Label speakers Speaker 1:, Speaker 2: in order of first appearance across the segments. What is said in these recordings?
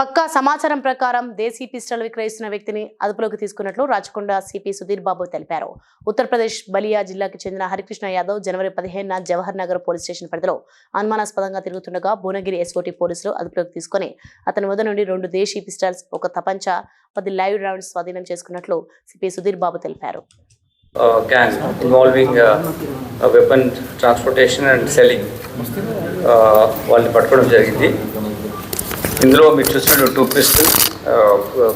Speaker 1: పక్కా సమాచారం ప్రకారం దేశీ పిస్టల్ విక్రయిస్తున్న వ్యక్తిని అదుపులోకి తీసుకున్నట్లు రాచకొండ సిపి సుధీర్ బాబు తెలిపారు. ఉత్తరప్రదేశ్ బలియా జిల్లాకు చెందిన హరికృష్ణ యాదవ్ జనవరి పదిహేనున జవహర్ నగర్ పోలీస్ స్టేషన్ పరిధిలో అనుమానాస్పదంగా తిరుగుతుండగా భువనగిరి ఎస్ఓటీ పోలీసులు అదుపులోకి తీసుకుని అతని వద్ద నుండి రెండు దేశీ పిస్టల్స్ ఒక తపంచ పది లైవ్ రౌండ్స్ స్వాధీనం చేసుకున్నట్లు సిపి సుధీర్ బాబు తెలిపారు.
Speaker 2: Uh, gang involving uh, weapon transportation and selling uh, వాళ్ళని పట్టుకోవడం జరిగింది. ఇందులో మీరు చూసినట్టు two pistols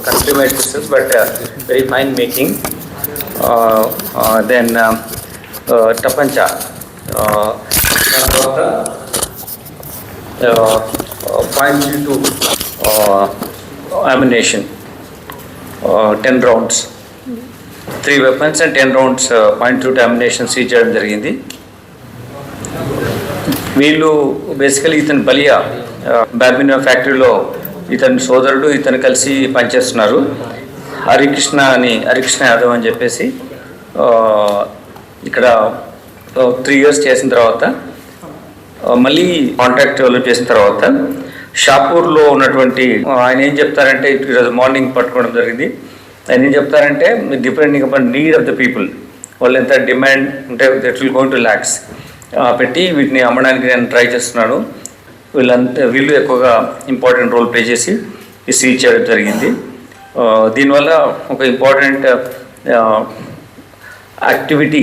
Speaker 2: consumer pistols but very fine making then టపంచా తర్వాత point two ammunition ten rounds three weapons and ten rounds point two ammunition seize చేయడం జరిగింది. వీళ్ళు బేసికలీ ఇతను బలియా బ్యాబినా ఫ్యాక్టరీలో ఇతని సోదరుడు ఇతను కలిసి పనిచేస్తున్నారు. హరికృష్ణ అని హరికృష్ణ యాదవ్ అని చెప్పేసి ఇక్కడ త్రీ ఇయర్స్ చేసిన తర్వాత మళ్ళీ కాంట్రాక్ట్ డెవలప్ చేసిన తర్వాత షాపూర్లో ఉన్నటువంటి ఆయన ఏం చెప్తారంటే ఈరోజు మార్నింగ్ పట్టుకోవడం జరిగింది. ఆయన ఏం చెప్తారంటే depending upon need of the people వాళ్ళు ఎంత డిమాండ్ ఉంటే that will going to lakhs పెట్టి వీటిని అమ్మడానికి నేను ట్రై చేస్తున్నాను. వీళ్ళంతా వీళ్ళు ఎక్కువగా ఇంపార్టెంట్ రోల్ ప్లే చేసి ఈ సీజ్ చేయడం జరిగింది. దీనివల్ల ఒక important activity.